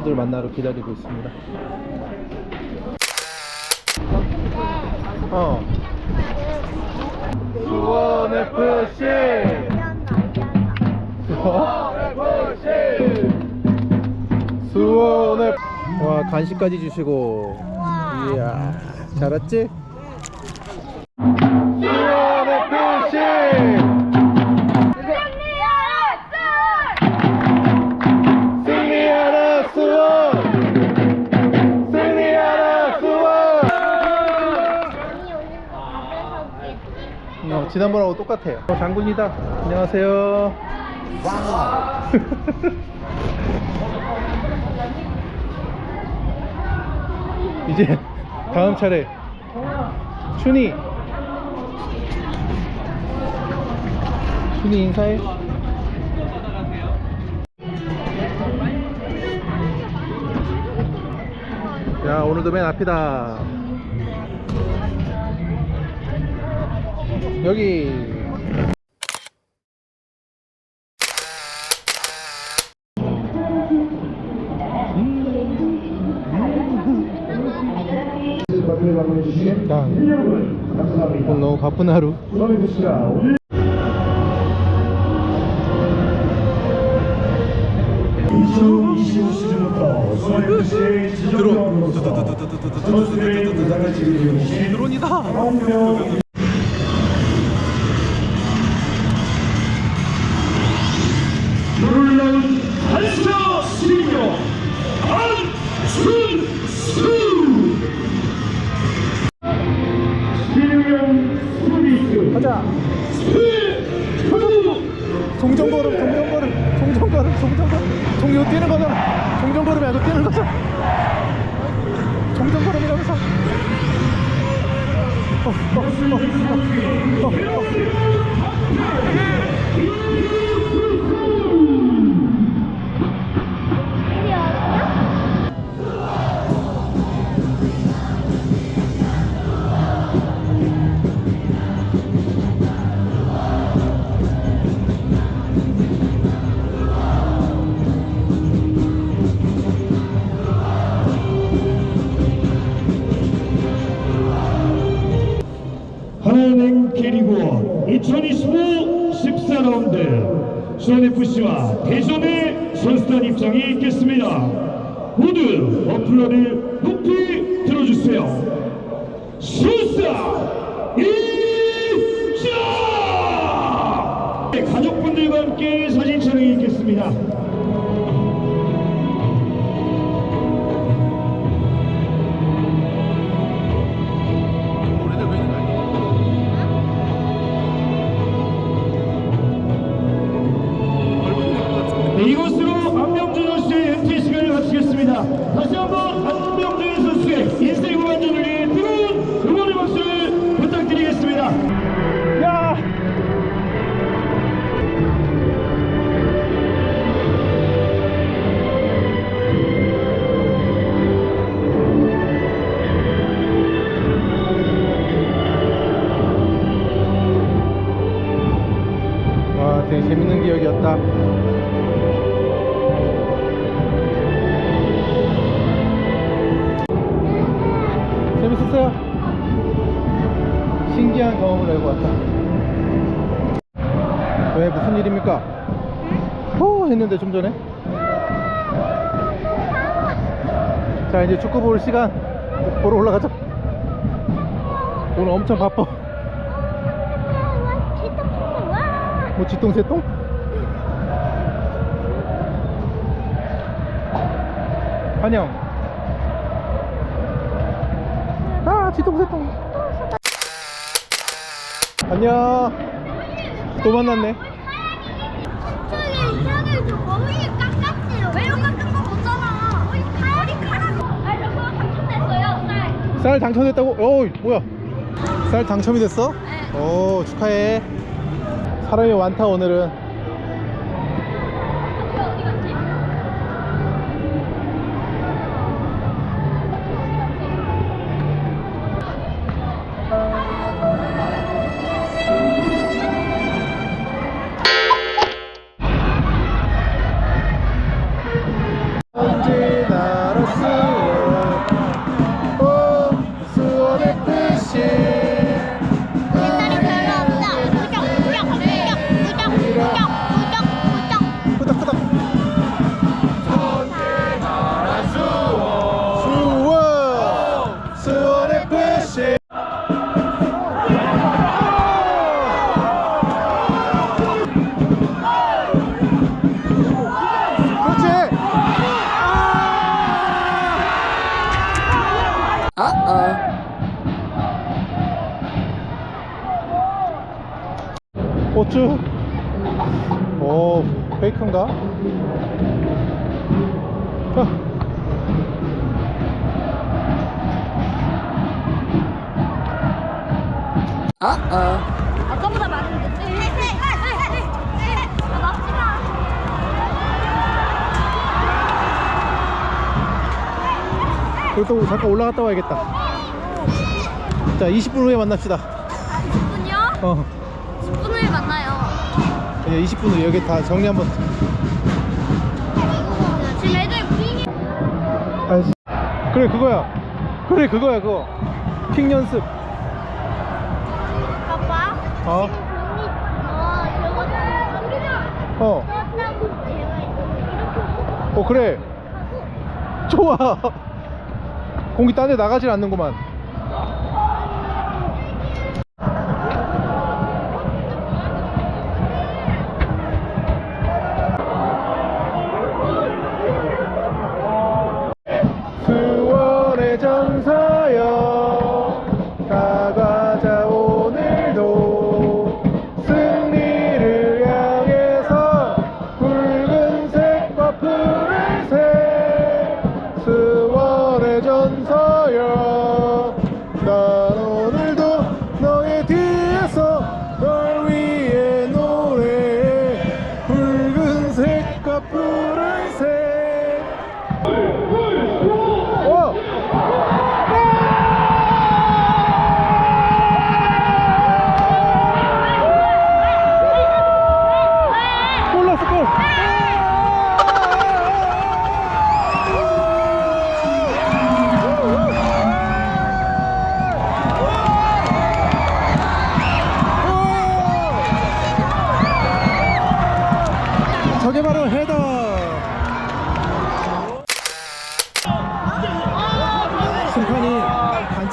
선수들 만나러 기다리고 있습니다. 어. 수원 FC. 수원 FC. 와 간식까지 주시고. 이야 잘했지? 지난번하고 똑같아요. 어, 장군이다. 안녕하세요. 이제 다음 차례 춘희. 춘희 인사해. 야 오늘도 맨 앞이다 여기. 야, 오늘 너무 바쁜 하루. 시즌부터 수원 거잖아 종전걸음이라면서 어, 어, 어, 어, 어, 어. 2025 14라운드 수원FC와 대전의 선수단 입장이 있겠습니다. 모두 어플러를 높이 들어주세요. 수사 경험을 하고 왔다. 왜 무슨 일입니까? 호 했는데 좀 전에. 자 이제 축구 볼 시간 보러 올라가자. 오늘 엄청 바빠. 뭐 지똥새똥? 환영. 아 지똥새똥. 안녕. 또 만났네. 쌀쌀 당첨됐다고? 어이 뭐야? 쌀 당첨이 됐어? 네. 오 축하해 사람이 많다 오늘은 고추 오 베이컨가? 아. 아까보다 많은데. 아. 그리고 또 잠깐 올라갔다 와야겠다 자 20분 후에 만납시다 10분이요? 어 10분 후에 만나요. 이제 20분 후에 여기 다 정리 한번 지금 애들. 아이씨. 그래 그거야 그래 그거야 그거 킹 연습 아빠. 어? 어, 어. 저거 어 그래 좋아 공기 딴 데 나가질 않는구만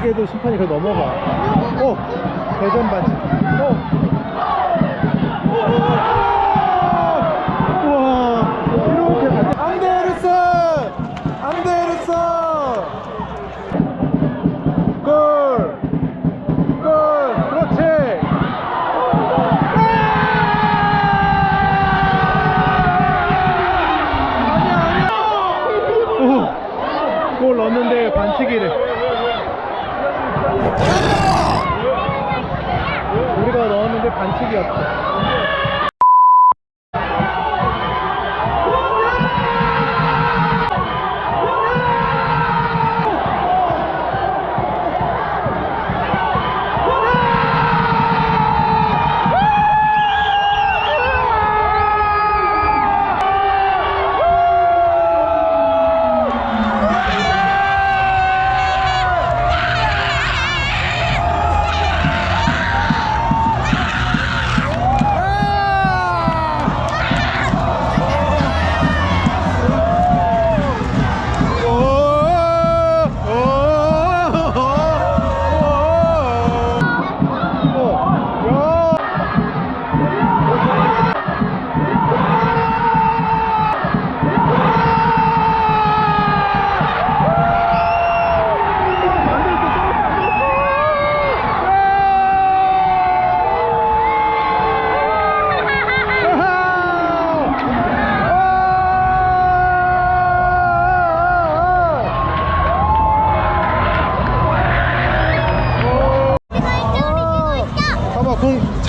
반칙해도 심판이 그걸 넘어가. 어 대전 반칙. 어 넣었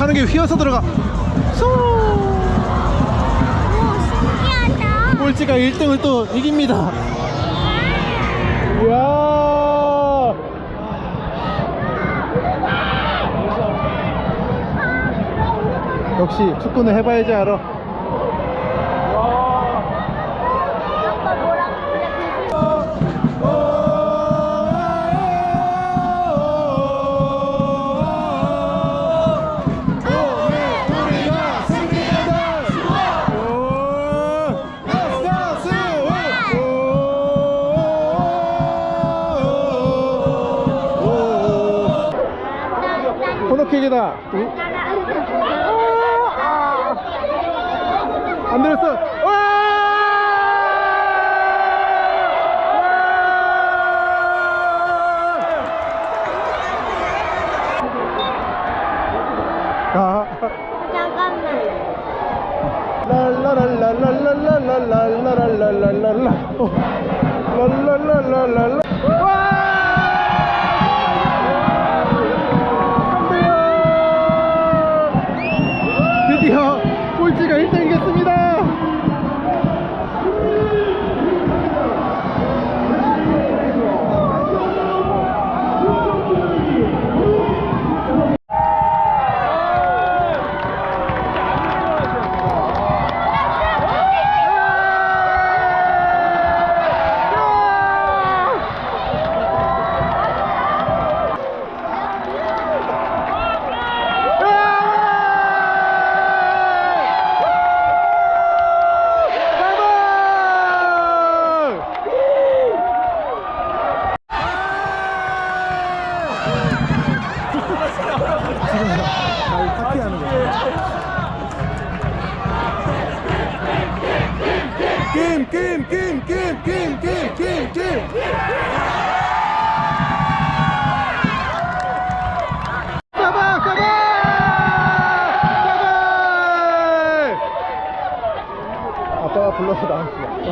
공 차는 게 휘어서 들어가. 쏘! 오, 신기하다. 꼴찌가 1등을 또 이깁니다. 이야! 역시 축구는 해봐야지 알아 코너킥이다 안 들었어. 가 잠깐만.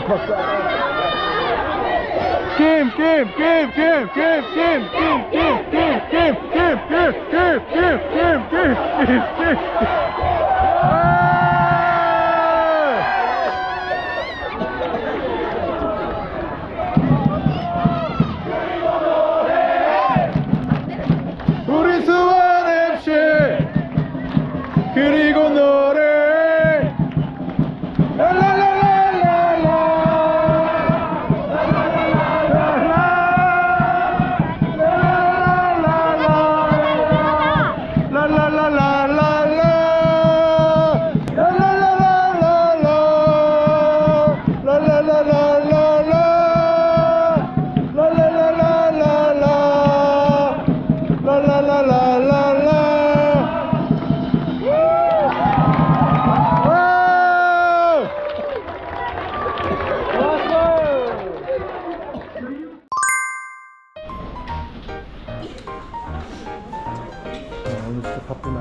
나왔어 게임 게임 게임 게임 게임 게임 게임 게임 게임 게임 게임 게임 게임 게임 게임 게임 게임 우리 수원 MC 그리고 노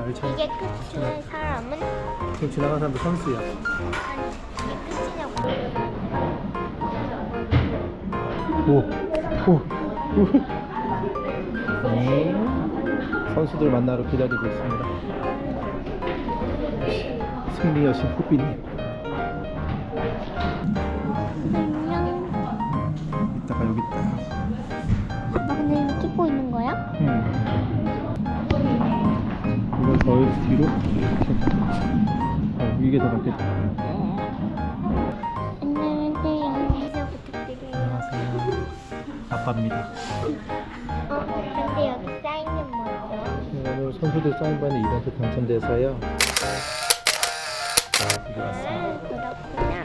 바쁜 알찬 이게 끝이는 사람은 지금 지나가는 사람들 선수야 아니 이게 끝이냐고. 오, 오, 오. 네. 선수들 만나러 기다리고 있습니다. 승리 여신 후비님. 더 뒤로 이렇게. 어, 이게 더 낫겠다. 안녕하세요. 인사 부탁드려요. 안녕하세요. 아빠입니다. 어, 근데 여기 사인은 뭐죠? 오늘 선수들 사인받는 이벤트 당첨돼서요. 이게 왔어요. 아, 그렇구나.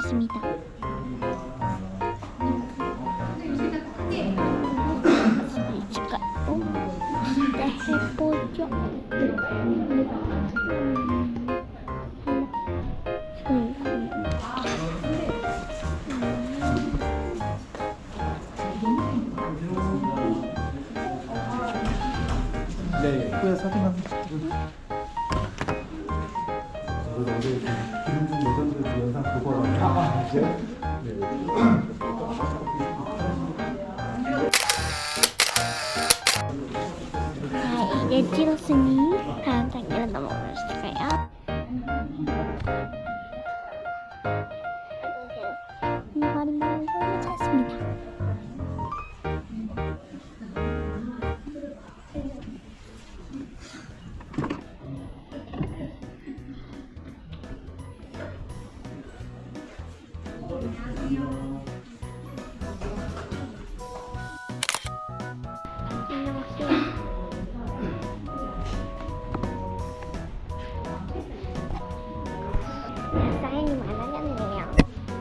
있습니다. 해보죠. 네, 후에 사진 한번 찍고. 자, 이제 찍었으니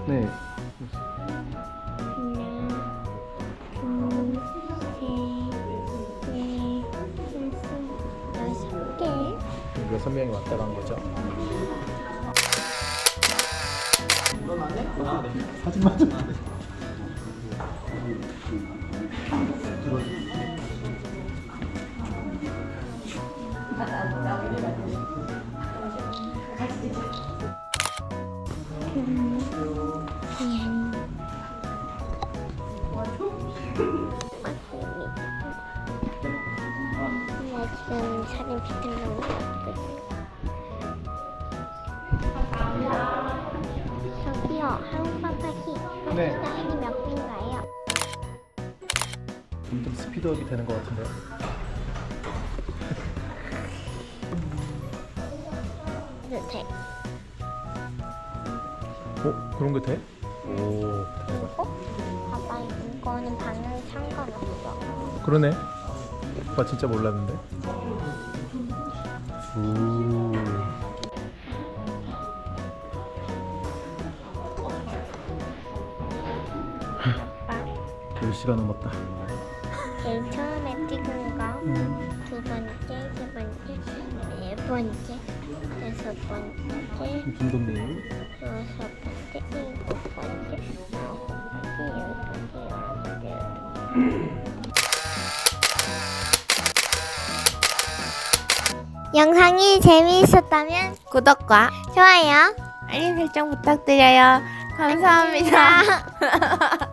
네. 하나, 둘, 셋, 넷, 다섯, 여섯 개. 여섯 명이 왔다 간 거죠? 사진만 좀. 지금 사진. 저기요, 한국파파시. 네. 사인이 몇 개인가요? 점점 스피드업이 되는 것 같은데요. 그런 게 돼? 오, 대박. 어? 아빠 이거는 방향 상관없어. 그러네. 오빠 진짜 몰랐는데. 오. 아빠 10시간 넘었다. 제일 처음에 찍은 거, 두 번째, 세 번째, 네 번째, 다섯 번째, 김동민. 여섯 번째, 열두 번째. 영상이 재미있었다면 구독과 좋아요, 알림 설정 부탁드려요. 감사합니다.